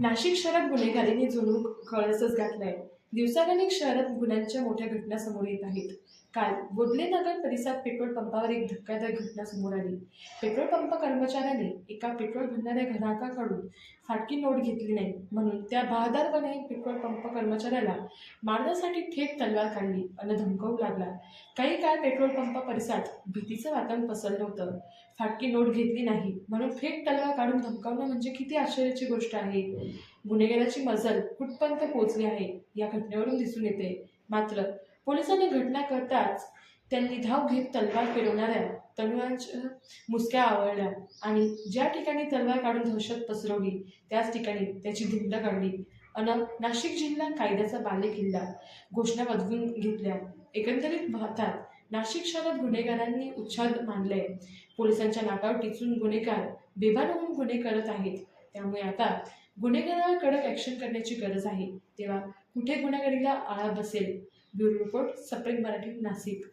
नाशिक शहरात गुन्हेगारीने जणू कळसच घातलाय दिवसागणिक शहरात गुन्ह्यांच्या मोठ्या घटना समोर येत आहेत. काल बोडले नगर परिसरात पेट्रोल पंपावर एक धक्कादायक घटना समोर आली. पेट्रोल पंप कर्मचाऱ्याने एका पेट्रोल भरणाऱ्या ग्राहकाकडून फाटकी नोट घेतली नाही म्हणून त्या बहादारपणे पेट्रोल पंप कर्मचाऱ्याला मारण्यासाठी थेट तलवार काढली आणि धमकावू लागला. काही काळ पेट्रोल पंप परिसरात भीतीचं वातावरण पसरलं होतं. फाटकी नोट घेतली नाही म्हणून थेट तलवार काढून धमकावणं म्हणजे किती आश्चर्याची गोष्ट आहे. गुन्हेगाराची मजल कुठपर्यंत पोहोचली आहे या घटनेवरून दिसून येते. मात्र पोलिसांनी घटना करताच त्यांनी धाव घेत तलवार फिरवणाऱ्या तरुणांच्या मुसक्या आवळल्या आणि ज्या ठिकाणी तलवार काढून दहशत पसरवली त्याच ठिकाणी त्याची धिंड काढली. अन नाशिक जिल्हा कायद्याचा बाले किल्ला घोषणा बदलून घेतल्या. एकंदरीत भारतात नाशिक शहरात गुन्हेगारांनी उच्छाद मानले पोलिसांच्या नाकावर टिचून गुन्हेगार बेभान होऊन गुन्हे करत आहेत. त्यामुळे आता गुन्हेगारावर कडक ॲक्शन करण्याची गरज आहे. तेव्हा कुठे गुन्हेगारीला आळा बसेल? ब्युरो रिपोर्ट सप्रेम मराठी नाशिक.